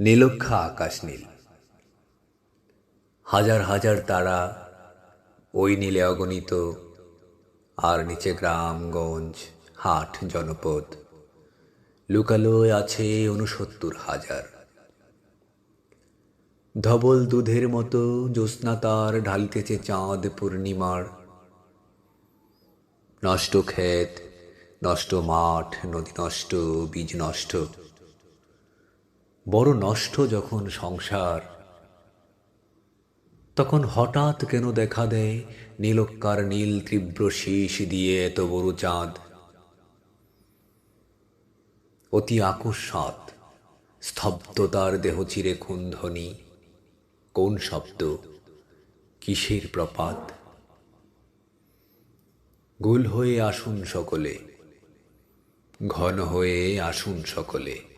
নীলক্ষা আকাশ নীল। হাজার হাজার তারা ওই নীলে অগণিত, আর নিচে গ্রামগঞ্জ, হাট, জনপদ। লুকালোয় আছে উনসত্তর হাজার। ধবল দুধের মতো জ্যোৎস্না তার ঢালিতেছে চাঁদ পূর্ণিমার। নষ্ট ক্ষেত, নষ্ট মাঠ, নদী নষ্ট, বীজ নষ্ট। বড় নষ্ট যখন সংসার, তখন হঠাৎ কেন দেখা দেয় নীলক্কার নীল তীব্র শীষ দিয়ে এত বড় চাঁদ? অতি আকস্মাত স্তব্ধতার দেহ চিরে খুনধ্বনি। কোন শব্দ? কিসের প্রপাত? গুল হয়ে আসুন সকলে, ঘন হয়ে আসুন সকলে।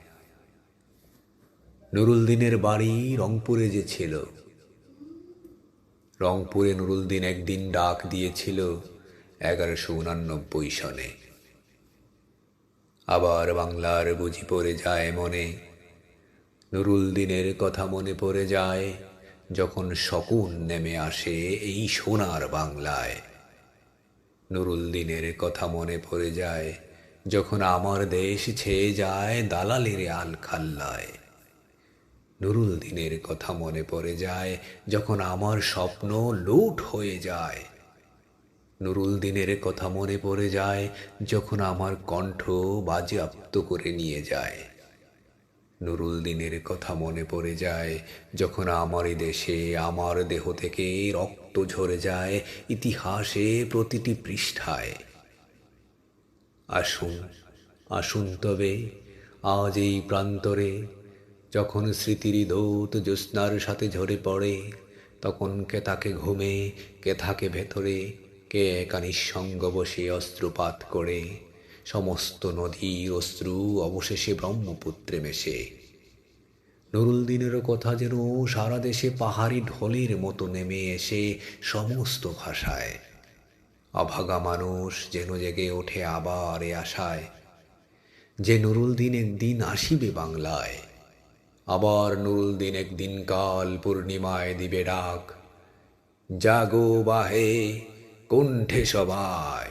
নুরুল দিনের বাড়ি রংপুরে যে ছিল। রংপুরে নুরুল দিন একদিন ডাক দিয়েছিল এগারোশো উনানব্বই সনে। আবার বাংলার বুঝি পড়ে যায় মনে। নুরুল দিনের কথা মনে পড়ে যায় যখন শকুন নেমে আসে এই সোনার বাংলায়। নুরুল দিনের কথা মনে পড়ে যায় যখন আমার দেশ ছেয়ে যায় দালালের আল খাল্লায় নুরুল দিনের কথা মনে পড়ে যায়, যখন আমার স্বপ্ন লুট হয়ে যায়। নুরুল দিনের কথা মনে পড়ে যায়, যখন আমার কণ্ঠ বাজেয়াপ্ত করে নিয়ে যায়। নুরুল দিনের কথা মনে পড়ে যায়, যখন আমার দেশে আমার দেহ থেকে রক্ত ঝরে যায় ইতিহাসে প্রতিটি পৃষ্ঠায়। আসুন আসুন তবে আজ এই প্রান্তরে যখন স্মৃতির দৌত জ্যোৎস্নার সাথে ঝরে পড়ে, তখন কে তাকে ঘুমে, কে থাকে ভেতরে, কে একা নিঃসঙ্গ বসে অস্ত্রপাত করে। সমস্ত নদী অশ্রু অবশেষে ব্রহ্মপুত্রে মেশে। নুরুল দিনেরও কথা যেন সারা দেশে পাহাড়ি ঢলের মতো নেমে এসে সমস্ত ভাষায়। অভাগা মানুষ যেন জেগে ওঠে আবার এ আশায়। যে নুরুল দিন একদিন আসিবে বাংলায় আবার নুরুল দিন একদিন কাল পূর্ণিমায় দিবে ডাক। জাগো বাহে কণ্ঠে সবাই।